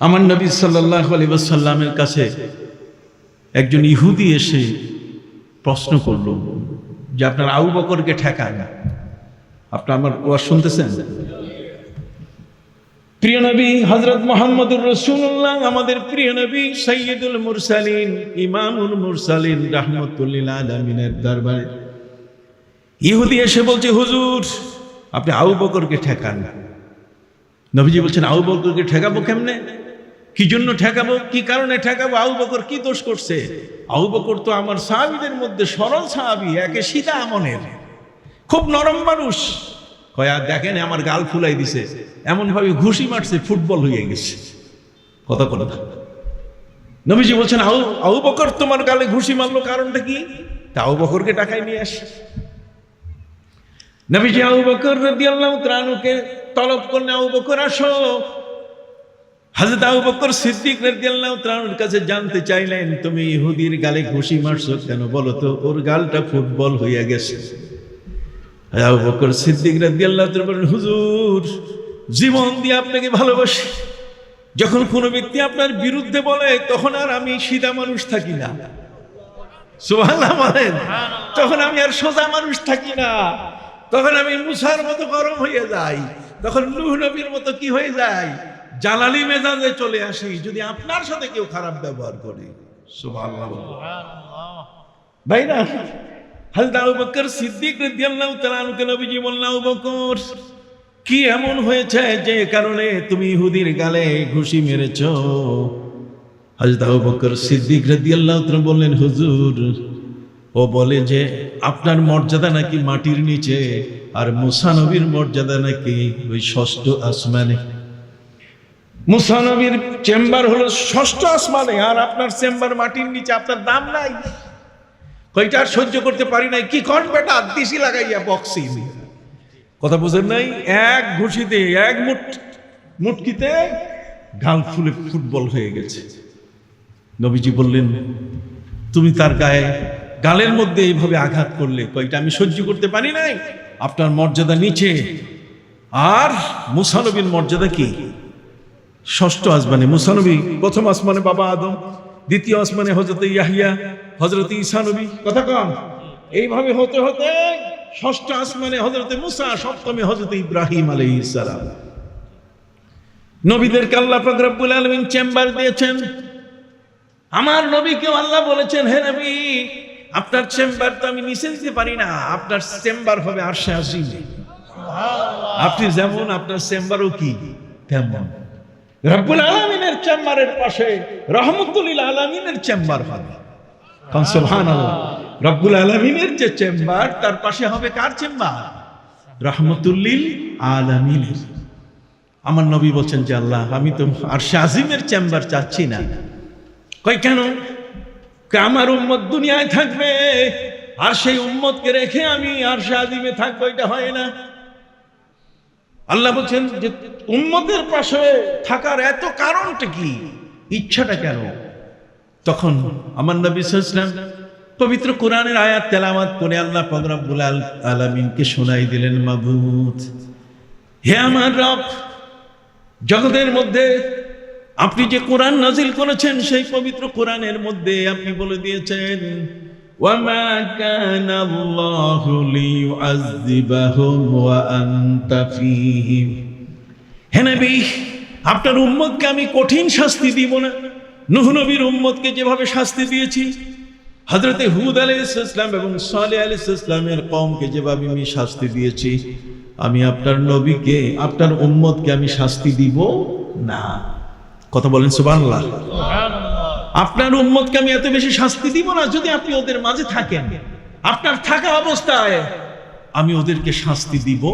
আমার নবী সাল্লাহ আলিবাসাল্লামের কাছে একজন ইহুদি এসে প্রশ্ন করল যে, আপনার আবু বকরকে ঠেকায় না আপনি আমার ওয়াজ শুনতেছেন? প্রিয় নবী হজরত মোহাম্মদুর রসুল্লাহ আমাদের প্রিয় নবী সৈয়দুল মুরসালিন, ইমামুল মুরসালিন রাহমতুল্লিল আলমিনের দরবারে। ইহুদি এসে বলছে, হুজুর, আপনি আবু বকরকে ঠেকান না। নবীজি বলছেন, আবু বকরকে ঠেকাবো কেমনে? কি জন্য ঠেকাবো? কি কারণে ঠেকাবো? আবু বকর কি দোষ করছে? আবু বকর তো আমার সাহাবিদের মধ্যে সরল সাহাবি, একে সীতা আমনের খুব নরম মানুষ। কয়া দেখেন, আমার গাল ফুলাই দিছে। এমন ভাবে ঘুষি মারছে, ফুটবল হয়ে গেছে। কথা কথা নবীজি বলছেন আউ আবু বকর তোমার গালে ঘুষি মারলো কারণটা কি? তা আবু বকরকে টাকায় নিয়ে আসে। নবীজি আবু বকর রাদিয়াল্লাহু ত্রাণুকে তলব করলে আবু বকর, আসো। হযরত আবু বকর সিদ্দিক রাদিয়াল্লাহু তাআলার কাছে জানতে চাইলেন, তুমি ইহুদির গালে ঘুষি মারছো কেন? বলো তো, ওর গালটা ফুটবল হইয়া গেছে। আবু বকর সিদ্দিক রাদিয়াল্লাহু তাআলা বলেন হুজুর, জীবন দিয়ে আপনাকে ভালোবাসি। যখন কোনো ব্যক্তি আপনার বিরুদ্ধে বলে, তখন আর আমি সিধা মানুষ থাকি না। সুবহানাল্লাহ বলেন, তখন আমি আর সোজা মানুষ থাকি না। তখন আমি মুসার মতো গরম হয়ে যাই। তখন নূহ নবীর মতো কি হয়ে যায়? জালালি মেজাজে চলে আসি যদি আপনার সাথে কেউ খারাপ ব্যবহার করে। ভাই না হযরত বকর সিদ্দিক রাদিয়াল্লাহু তাআলা আনহুকে নবীজি বললেন আবু বকর কি এমন হয়েছে যে কারণে তুমি ইহুদির গালে ঘুষি মেরেছো? হযরত আবু বকর সিদ্দিক রাদিয়াল্লাহু তাআলা বললেন হুজুর ও বলে যে আপনার মর্যাদা নাকি মাটির নিচে আর মুসানবীর মর্যাদা নাকি ওই ষষ্ঠ আসমানে? মুসানবীর চেম্বার হলো ষষ্ঠ আসমানে, আর আপনার চেম্বার মাটির নিচে আপনার দাম নাই। কয়টা আর সহ্য করতে পারি নাই। কি কন বেটা, দিশি লাগাইয়া বক্সি কথা বুঝেন নাই? এক ঘুষিতে, এক মুঠ, মুটকিতে গাল ফুলে ফুটবল হয়ে গেছে। নবীজি বললেন, তুমি তার গায়ে গালের মধ্যে এইভাবে আঘাত করলে কয়টা আমি সহ্য করতে পারি নাই? আপনার মর্যাদা নিচে। আর মুসানবীর মর্যাদা কি? ষষ্ঠ আসমানে মুসানবী প্রথম আসমানে বাবা আদম, দ্বিতীয় আসমানে হজরত ইয়াহিয়া হজরত ঈসানবী কথা কম এইভাবে হতে হতে ষষ্ঠ আসমানে হজরত মুসা, সপ্তমে হজরত ইব্রাহিম আলাইহিস ইসালাম নবীদেরকে আল্লাহ পাক রব্বুল আলামিন চেম্বার দিয়েছেন। আমার নবীকেও আল্লাহ বলেছেন, হে নবী, আপনার চেম্বার তো আমি নিচে দিতে পারি না, আপনার চেম্বার হবে আরশে আজিম। আপনি যেমন, আপনার চেম্বারও কি তেমন। রব্বুল আলমিনের চেম্বারের পাশে, রহমতুল্লিল আলমিনের চেম্বার হবে। সুবহানাল্লাহ, রব্বুল আলমিনের যে চেম্বার, তার পাশে হবে কার চেম্বার? রহমতুল্লিল আলমিনের। আমার নবী বলছেন যে, আল্লাহ, আমি তো আর আজিমের চেম্বার চাচ্ছি না। কই কেন? আমার উম্মত দুনিয়ায় থাকবে, আর সেই উম্মতকে রেখে আমি আর শাহিমে থাকব, এটা হয় না। আল্লাহ বলছেন যে উম্মতের পাশে থাকার এত কারণটা কি? ইচ্ছাটা কেন? তখন আমার নবী ইসলাম পবিত্র কোরআনের আয়াত তেলামাত করে আল্লাহ ফগরাবুল আলমিনকে শোনাই দিলেন, মাবুদ, হে আমার রব, জগতের মধ্যে আপনি যে কোরআন নাজিল করেছেন, সেই পবিত্র কোরআনের মধ্যে আপনি বলে দিয়েছেন وما كان الله ليعذبهم وأنت فيهم হে নবী আপনার উম্মতকে আমি কঠিন শাস্তি দিব না নুহ নবীর উম্মতকে যেভাবে শাস্তি দিয়েছি হজরতে হুদ আলী ইসলাম এবং সালে আলী ইসলামের কমকে যেভাবে আমি শাস্তি দিয়েছি আমি আপনার নবীকে আপনার উম্মতকে আমি শাস্তি দিব না কথা বলেন সুবহানাল্লাহ আপনার উম্মতকে আমি এত বেশি শাস্তি দিব না যদি আপনি ওদের মাঝে থাকেন। আপনার থাকা অবস্থায় আমি ওদেরকে শাস্তি দিব।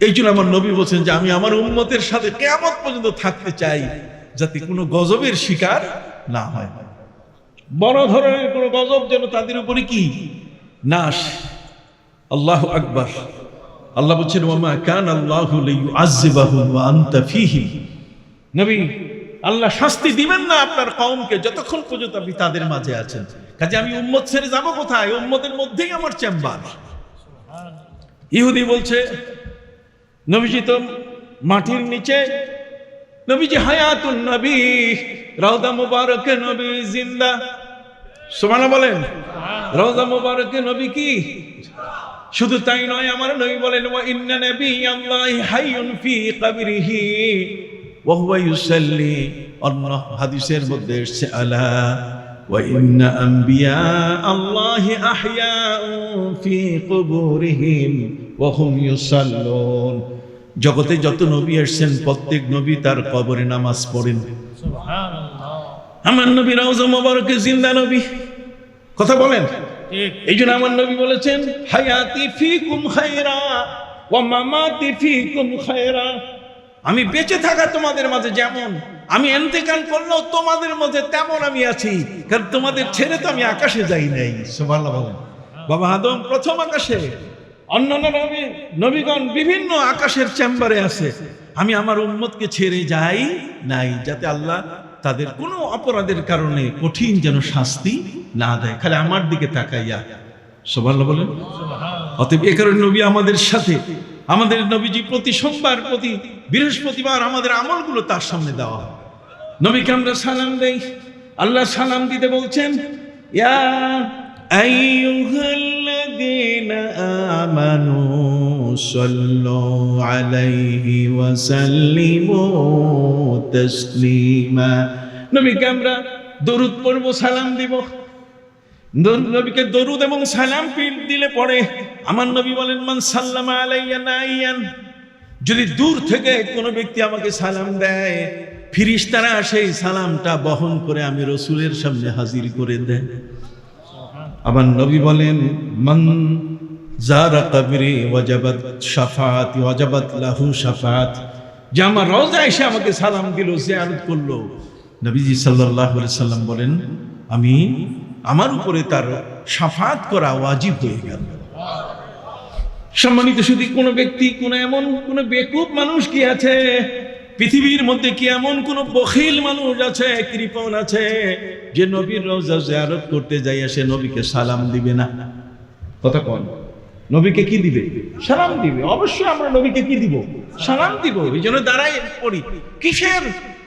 এই জন্য আমার নবী বলছেন যে আমি আমার উম্মতের সাথে কেমন পর্যন্ত থাকতে চাই যাতে কোনো গজবের শিকার না হয়। বড় ধরনের কোনো গজব যেন তাদের উপরে কি? না আসে আল্লাহ আকবার। আল্লাহ বলছেন ওমা কান আল্লাহ লিউআযিবাহুম ওয়া আনতা ফীহিম। নবী আল্লাহ শাস্তি দিবেন না আপনার কমকে যতক্ষণ পর্যন্ত আপনি তাদের মাঝে আছেন। কাজে আমি উম্মত ছেড়ে যাব কোথায়? উম্মতের মধ্যেই আমার চেম্বার। ইহুদি বলছে, নবীজি তো মাটির নিচে, নবীজি হায়াতুন নবী রওদা মুবারকে নবী জিন্দা। সুবহানাল্লাহ বলেন রওদা মুবারকে নবী কি? শুধু তাই নয়, আমার নবী বলেন, ওয়া ইন্না নাবিয়াল্লাহি হাইয়ুন ফি কবরিহি। ওয়া ইউসাল্লি অন্য হাদিসের মধ্যে এসেছে আলা ফি জগতে যত নবী এসেছেন প্রত্যেক নবী তার কবরে নামাজ পড়েন। আমার নবী মোবারকে জিন্দা নবী। কথা বলেন। এই জন্য আমার নবী বলেছেন হায়াতি ফিকুম খায়রা ওয়া মামাতি ফিকুম খায়রা। আমি বেঁচে থাকা তোমাদের মাঝে যেমন, আমি এন্তেকাল করলেও তোমাদের মধ্যে তেমন আমি আছি। কারণ তোমাদের ছেড়ে তো আমি আকাশে যাই নাই। সুবহানাল্লাহ বাবা আদম প্রথম আকাশে অন্যান্য নবী, নবীগণ বিভিন্ন আকাশের চেম্বারে আছে। আমি আমার উম্মতকে ছেড়ে যাই নাই, যাতে আল্লাহ তাদের কোনো অপরাধের কারণে কঠিন যেন শাস্তি না দেয়। খালি আমার দিকে তাকাইয়া। সোভাল্লা বলেন। অতএব এ কারণে নবী আমাদের সাথে আমাদের নবীজি প্রতি সোমবার, প্রতি বৃহস্পতিবার আমাদের আমলগুলো তার সামনে দেওয়া। নবীকে আমরা সালাম দেই। আল্লাহ সালাম দিতে বলছেন, ইয়া নবীকে আমরা দরুদ সালাম দিব। নবীকে দরুদ এবং সালাম দিলে পরে আমার নবী বলেন, মান সাল্লামা আলাইয়া নাইয়ান। যদি দূর থেকে কোনো ব্যক্তি আমাকে সালাম দেয়, ফিরিস্তারা সেই সালামটা বহন করে আমি রসুলের সামনে হাজির করে দেয়। আমার নবী বলেন, মান জারা কবরি ওয়াজাবাত শাফাত ওয়াজাবাত লাহু সাফাত যে আমার রোজা এসে আমাকে সালাম দিল, জিয়ারত করল। নবীজি আলাইহি সাল্লাম বলেন, আমি আমার উপরে তার সাফাত করা ওয়াজিব হয়ে গেল। সম্মানিত শুধু কোনো ব্যক্তি, কোন এমন কোন বেকুব মানুষ কি আছে? পৃথিবীর মধ্যে কি এমন কোন বখিল মানুষ আছে, কৃপণ আছে, যে নবীর রোজা জিয়ারত করতে যাইয়া সে নবীকে সালাম দিবে না? কথা কন। নবীকে কি দিবে? সালাম দিবে। অবশ্যই আমরা নবীকে কি দিব? সালাম দিব। এই জন্য দাঁড়াই পড়ি। কিসের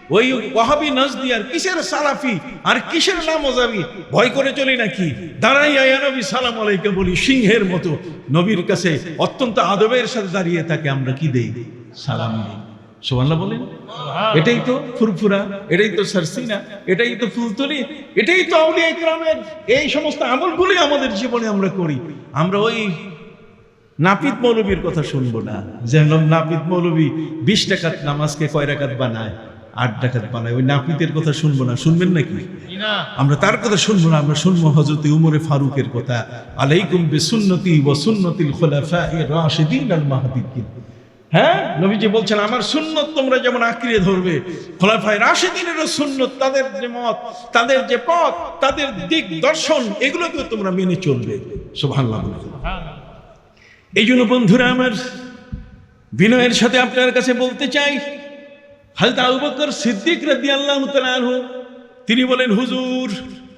ওই ওয়াহাবি নজদি আর কিসের সালাফি? আর কিসের নামজাবি ভয় করে চলি নাকি? দাঁড়াই আয়া নবী সালাম আলাইকে বলি সিংহের মতো। নবীর কাছে অত্যন্ত আদবের সাথে দাঁড়িয়ে তাকে আমরা কি দেই? সালাম দিই। সোমাল্লাহ বলেন। এটাই তো ফুরফুরা এটাই তো সারসিনা এটাই তো ফুলতলি এটাই তো আউলিয়া ইকরামের। এই সমস্ত আমলগুলি আমাদের জীবনে আমরা করি। আমরা ওই নাপিত মৌলবীর কথা শুনব না। যেন নাপিত মৌলবী বিশ টাকাত নামাজকে কয় রাকাত বানায়? আট টাকাত বানায় ওই নাপিতের কথা শুনব না শুনবেন নাকি? আমরা তার কথা শুনব না আমরা শুনব হজরত উমরে ফারুকের কথা। আলাইকুম বিসুন্নতি ওয়া সুন্নতিল খুলাফায়ে রাশিদিন আল মাহদিকিন। হ্যাঁ নবীজি বলছেন আমার সুন্নত তোমরা যেমন আঁকড়িয়ে ধরবে খোলাফায় রাশিদিনেরও সুন্নত তাদের যে মত তাদের যে পথ তাদের দিক দর্শন এগুলোকে তোমরা মেনে চলবে। সুবহানাল্লাহ এই জন্য বন্ধুরা আমার বিনয়ের সাথে আপনার কাছে বলতে চাই হালতা আবু বকর সিদ্দিক রাদিয়াল্লাহু তাআলা আনহু, তিনি বলেন, হুজুর,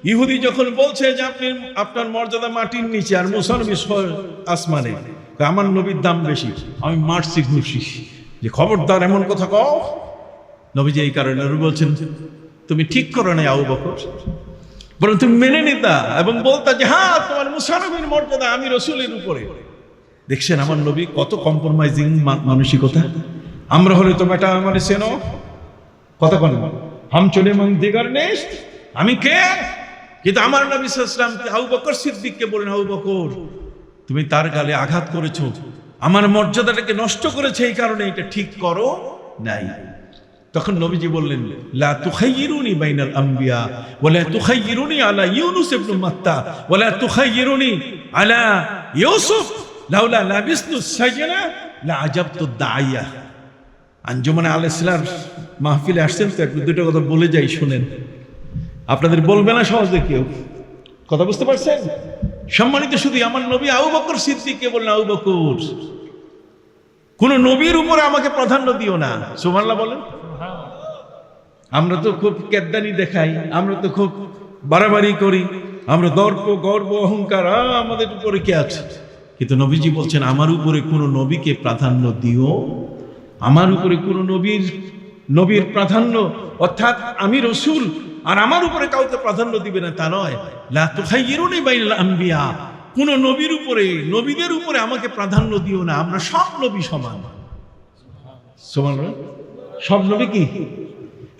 ইহুদি যখন বলছে যে আপনি, আপনার মর্যাদা মাটির নিচে আর মুসলমান আসমানে আমার নবীর দাম বেশি। আমি মারছি ঘুষি যে খবরদার এমন কথা কও? নবীজি এই কারণে বলছেন, তুমি ঠিক করো নাই আবু বকর। বরং তুমি মেনে নিতা এবং বলতা যে হ্যাঁ তোমার মুসানবীর মর্যাদা আমি রসুলের উপরে। দেখছেন আমার নবী কত কম্প্রোমাইজিং মানসিকতা। আমরা হলে তো বেটা আমার সেনো কথা কন। হাম চলে মন দিগার নেস আমি কে? কিন্তু আমার নবী সাল্লাম হাউ বকর সিদ্দিককে বলেন হাউ বকর, তুমি তার গালে আঘাত করেছ। আমার মর্যাদাটাকে নষ্ট করেছে এই কারণে এটা ঠিক করো নাই। তখন নবীজি বললেন, লা তুখাইয়িরুনি বাইনাল আম্বিয়া ওয়ালা তুখাইয়িরুনি আলা ইউনুস ইবনে মাত্তা ওয়ালা তুখাইয়িরুনি আলা ইউসুফ, লাউলা লাবিসতু সাজনা লা আজাবতু দাইয়া আঞ্জুমানে আল ইসলার মাহফিলে আসছেন তো, একটু দুটো কথা বলে যাই, শুনেন। আপনাদের বলবে না সহজে কেউ? কথা বুঝতে পারছেন? সম্মানিত শুধু আমার নবী আবু বকর সিদ্দিককে বললেন আবু বকর? কোন নবীর উপরে আমাকে প্রাধান্য দিও না। সুবহানাল্লাহ বলেন। আমরা তো খুব কেদ্দানি দেখাই, আমরা তো খুব বাড়াবাড়ি করি, আমরা দর্প, গর্ব, অহংকার আমাদের উপরে কে আছে? কিন্তু নবীজি বলছেন, আমার উপরে কোনো নবীকে প্রাধান্য দিও আমার উপরে কোনো নবীর নবীর প্রাধান্য অর্থাৎ আমি রসুল আর আমার উপরে কাউকে প্রাধান্য দিবে না তা নয় লা তুখাইয়িরুনি বাইনাল আম্বিয়া কোন নবীর উপরে নবীদের উপরে আমাকে প্রাধান্য দিও না আমরা সব নবী সমান সমান না? সব নবী কি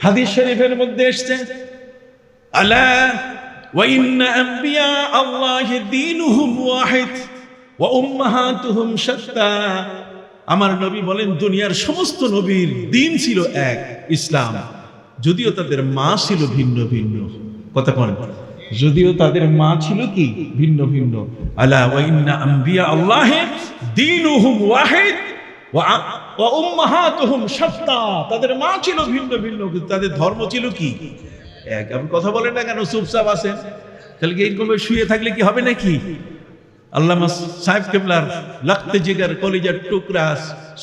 হাদিস শরীফের মধ্যে এসছে আলা وإن أنبياء الله دينهم واحد وأمهاتهم شتى আমার নবী বলেন, দুনিয়ার সমস্ত নবীর দিন ছিল এক, ইসলাম। যদিও তাদের মা ছিল ভিন্ন ভিন্ন। কথা বলেন যদিও তাদের মা ছিল কি? ভিন্ন ভিন্ন। আলা ওয়াইন্না আম্বিয়া আল্লাহ দীনুহুম ওয়াহিদ ওয়া ওয়া উম্মাহাতুহুম শাত্তা। তাদের মা ছিল ভিন্ন ভিন্ন, কিন্তু তাদের ধর্ম ছিল কি? এক। আপনি কথা বলেন না কেন? চুপচাপ আছেন। তাহলে কি এইরকম শুয়ে থাকলে কি হবে নাকি? আল্লামা সাহেব কেবলার লাখতে জিগার কলিজার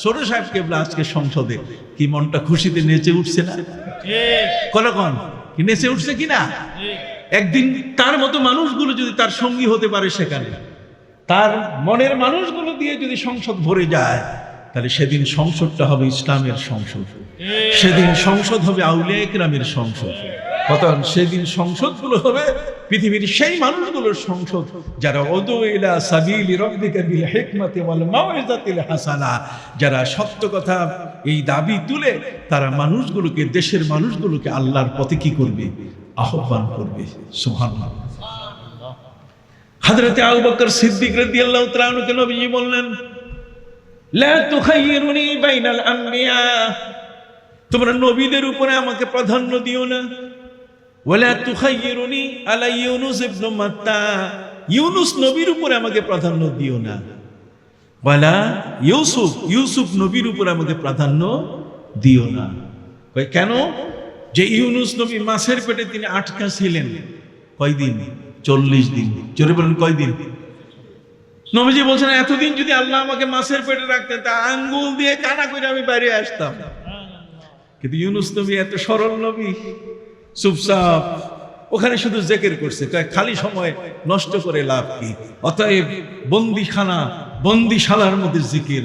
ছোট সাহেব কেবলা আজকে সংসদে। কি মনটা খুশিতে নেচে উঠছে না? কন, কি নেচে উঠছে একদিন তার মতো মানুষগুলো যদি তার সঙ্গী হতে পারে সেখানে, তার মনের মানুষগুলো দিয়ে যদি সংসদ ভরে যায়, তাহলে সেদিন সংসদটা হবে ইসলামের সংসদ। সেদিন সংসদ হবে আউলিয়া একরামের সংসদ। কত সেদিন সংসদগুলো হবে, পৃথিবীর সেই মানুষগুলোর সংসদ, যারা ওদু ইলা সাবিলি রব্বিকা বিল হিকমাতি ওয়াল মাউইজাতিল হাসানা, যারা সত্য কথা এই দাবি তুলে, তারা মানুষগুলোকে, দেশের মানুষগুলোকে আল্লাহর পথে কি করবে? আহ্বান করবে। সুবহানাল্লাহ। হযরতে আবু বকর সিদ্দিক রাদিয়াল্লাহু তাআলা আনহুকে নবীজি বললেন, লা তুখাইয়িরুনি বাইনাল আম্বিয়া। তোমরা নবীদের উপরে আমাকে প্রাধান্য দিও না। ওয়ালা তুখাইয়িরুনি আলা ইউনুস ইবনে মাত্তা। ইউনুস নবীর উপরে আমাকে প্রাধান্য দিও না। ওয়ালা ইউসুফ ইউসুফ নবীর উপরে আমাকে প্রাধান্য দিও না। কেন? যে ইউনুস নবী মাছের পেটে তিনি আটকা ছিলেন। কয়দিন? চল্লিশ দিন। জোরে বলেন, কয়দিন? নবীজি বলছেন, এতদিন যদি আল্লাহ আমাকে মাছের পেটে রাখতেন, তা আঙ্গুল দিয়ে কানা করে আমি বাইরে আসতাম। কিন্তু ইউনুস নবী এত সরল নবী। চুপচাপ। ওখানে শুধু জেকের করছে তাই খালি সময় নষ্ট করে লাভ কি? অতএব বন্দিখানা, বন্দিশালার মধ্যে জিকির